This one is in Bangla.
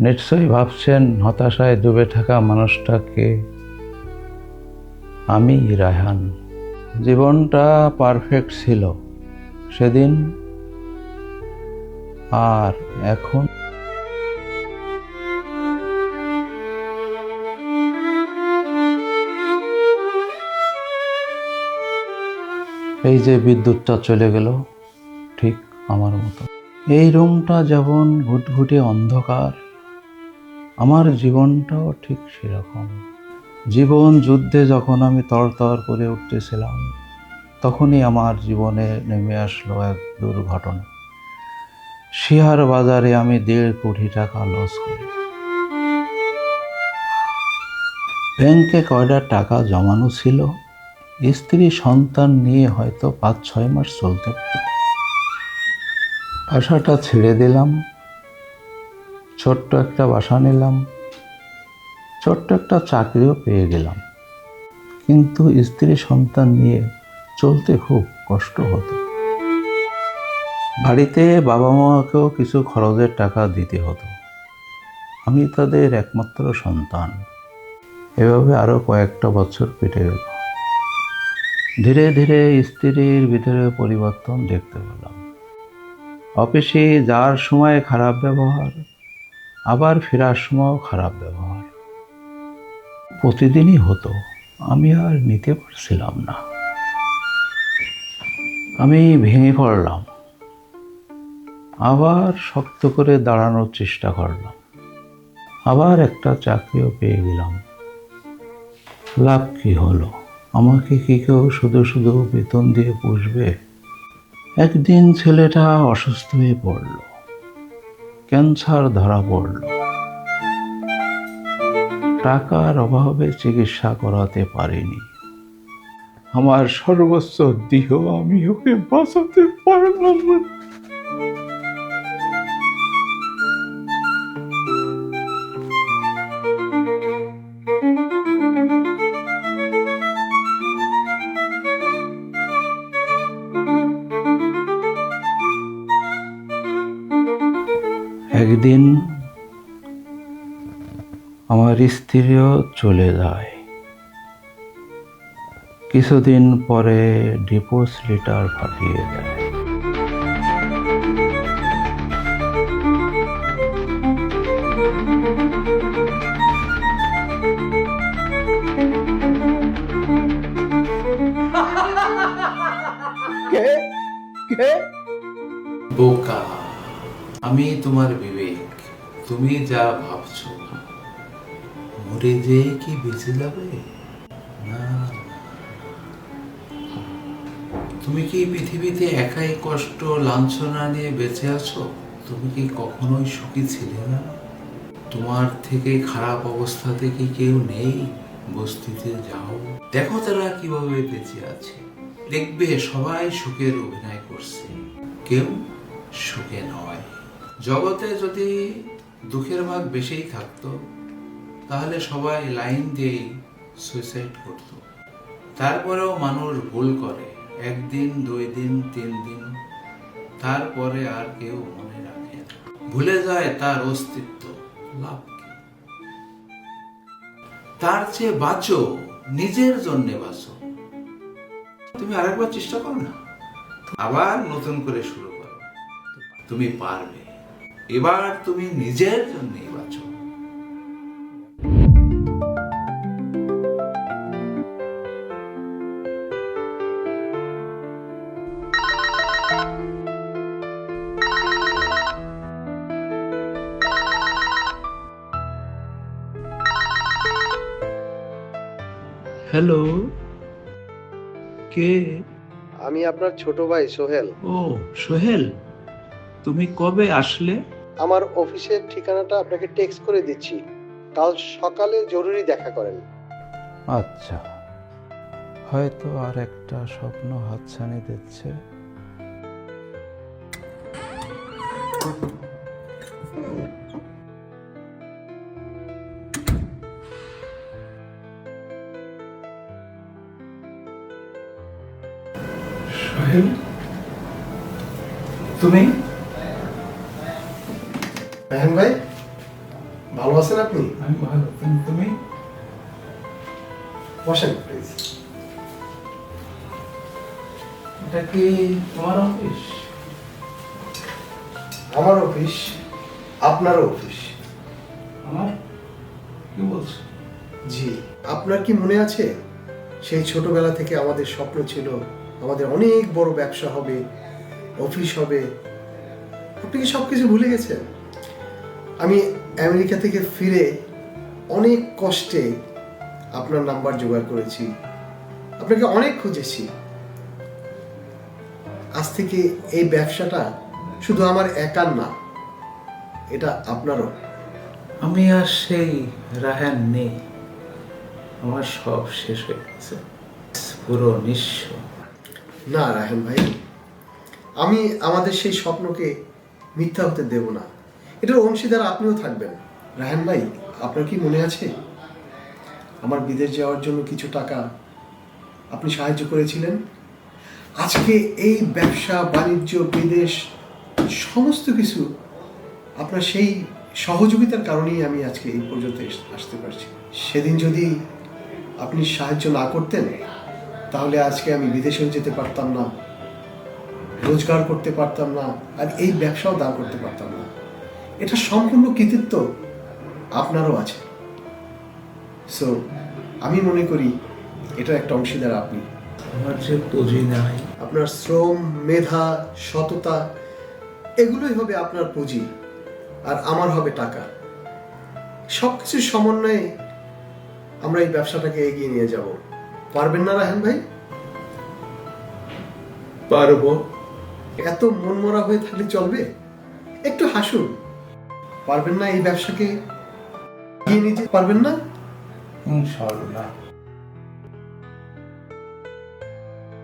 নিশ্চয়ই ভাবছেন হতাশায় ডুবে থাকা মানুষটাকে। আমি রায়হান। জীবনটা পারফেক্ট ছিল। সেদিন আর এখন। এই যে বিদ্যুৎটা চলে গেল, ঠিক আমার মতো। এই রুমটা যেমন ঘুটঘুটে অন্ধকার আমার জীবনটাও ঠিক সেরকম। জীবন যুদ্ধে যখন আমি তরতর করে উঠতেছিলাম, তখনই আমার জীবনে নেমে আসলো এক দুর্ঘটনা। শেয়ার বাজারে আমি দেড় কোটি টাকা লস করি। ব্যাংকে কয়টা টাকা জমানো ছিল? স্ত্রী, সন্তান নিয়ে হয়তো পাঁচ ছয় মাস চলতে পারে। বাসাটা ছেড়ে দিলাম। ছোট্ট একটা বাসা নিলাম। ছোট্ট একটা চাকরিও পেয়ে গেলাম। কিন্তু স্ত্রী সন্তান নিয়ে চলতে খুব কষ্ট হতো। বাড়িতে বাবা মাকেও কিছু খরচের টাকা দিতে হতো। আমি তাদের একমাত্র সন্তান। এভাবে আরও কয়েকটা বছর কেটে গেল। ধীরে ধীরে স্ত্রীর ভিতরে পরিবর্তন দেখতে পেলাম। অফিসে যাওয়ার সময় খারাপ ব্যবহার আবার ফেরার সময়ও খারাপ ব্যবহার। প্রতিদিনই হতো, আমি আর নিতে পারছিলাম না। আমি ভেঙে পড়লাম। আবার শক্ত করে দাঁড়ানোর চেষ্টা করলাম। আবার একটা চাকরিও পেয়ে গেলাম। লাভ কি হলো? আমাকে কি কেউ শুধু শুধু বেতন দিয়ে পুষবে? একদিন ছেলেটা অসুস্থ হয়ে পড়ল। ক্যান্সার ধরা পড়ল। টাকার অভাবে চিকিৎসা করাতে পারিনি। আমার সর্বস্ব দেহ আমি ওকে বাঁচাতে পারলাম না। একদিন আমার স্ত্রীও চলে যায়। কিছুদিন পরে ডিপোজ লিটার পাঠিয়ে দেয়। কে? কে? বোকা। আমি তোমার বিবেক, তুমি যা ভাবছ, মরে যেয়ে কি বেঁচে যাবে? না তুমি কি পৃথিবীতে একাই কষ্ট, লাঞ্ছনা নিয়ে বেঁচে আছো? তুমি কি কখনোই সুখী ছিলে না? তোমার থেকে খারাপ অবস্থাতে কি কেউ নেই বস্তিতে? যাও। দেখো তারা কীভাবে বেঁচে আছে। দেখবে সবাই সুখের অভিনয় করছে। কেউ সুখে নয়। জগতে যদি দুঃখের ভাগ বেশিই থাকতো, তাহলে সবাই লাইন দিয়েই সুইসাইড করত। তারপরেও মানুষ ভুল করে, একদিন, দুই দিন, তিন দিন, তারপরে আর কেউ মনে রাখে। ভুলে যায় তার অস্তিত্ব, লাভ তার চেয়ে বাঁচো, নিজের জন্য বাঁচো। তুমি আরেকবার চেষ্টা করো না। আবার নতুন করে শুরু করো। তুমি পারবে। এবার তুমি নিজের জন্যই বাঁচো হ্যালো কে? আমি আপনার ছোট ভাই সোহেল। ও সোহেল? তুমি কবে আসলে? আমার অফিসের ঠিকানাটা আপনাকে টেক্সট করে দিচ্ছি। কাল সকালে জরুরি দেখা করেন। আচ্ছা। হয়তো আর একটা স্বপ্ন হাতছানি দিচ্ছে। সোহেল? তুমি? রায়হান ভাই ভালো আছেন আপনি? আমি ভালো কিন্তু তুমি? বসেন প্লিজ এটা কি তোমার অফিস আমার অফিস আপনারও অফিস আমার? কি বলছো? জি আপনার কি মনে আছে? সেই ছোটবেলা থেকে আমাদের স্বপ্ন ছিল আমাদের অনেক বড় ব্যবসা হবে অফিস হবে। আপনি কি সব কিছু ভুলে গেছেন? আমি আমেরিকা থেকে ফিরে অনেক কষ্টে আপনার নাম্বার জোগাড় করেছি। আপনাকে অনেক খুঁজেছি। আজ থেকে এই ব্যবসাটা শুধু আমার একার না এটা আপনারও। আমি আর সেই রাহান নেই। আমার সব শেষ হয়ে গেছে। পুরো নিঃস্ব। না রাহেন ভাই আমি আমাদের সেই স্বপ্নকে মিথ্যা হতে দেব না। এটার অংশীদার আপনিও থাকবেন। রাহেন ভাই, আপনার কি মনে আছে? আমার বিদেশ যাওয়ার জন্য কিছু টাকা আপনি সাহায্য করেছিলেন? আজকে এই ব্যবসা, বাণিজ্য, বিদেশ, সমস্ত কিছু আপনার সেই সহযোগিতার কারণেই আমি আজকে এই পর্যন্ত আসতে পারছি। সেদিন যদি আপনি সাহায্য না করতেন, তাহলে আজকে আমি বিদেশেও যেতে পারতাম না, রোজগার করতে পারতাম না, আর এই ব্যবসাও দাঁড় করতে পারতাম না। এটা সম্পূর্ণ কৃতিত্ব আপনারও আছে। সো আমি মনে করি এটা একটা অংশীদার আপনি। আমার যে পুঁজি নাই। আপনার শ্রম মেধা সততা এগুলোই হবে আপনার পুঁজি আর আমার হবে টাকা। সব কিছুর সমন্বয়ে আমরা এই ব্যবসাটাকে এগিয়ে নিয়ে যাব। পারবেন না রাহেন ভাই? পারব। এত মনমরা হয়ে থাকলে চলবে? একটু হাসুন। পারবেন না এই ব্যবসাকে নিতে পারবেন না? ইনশাল্লাহ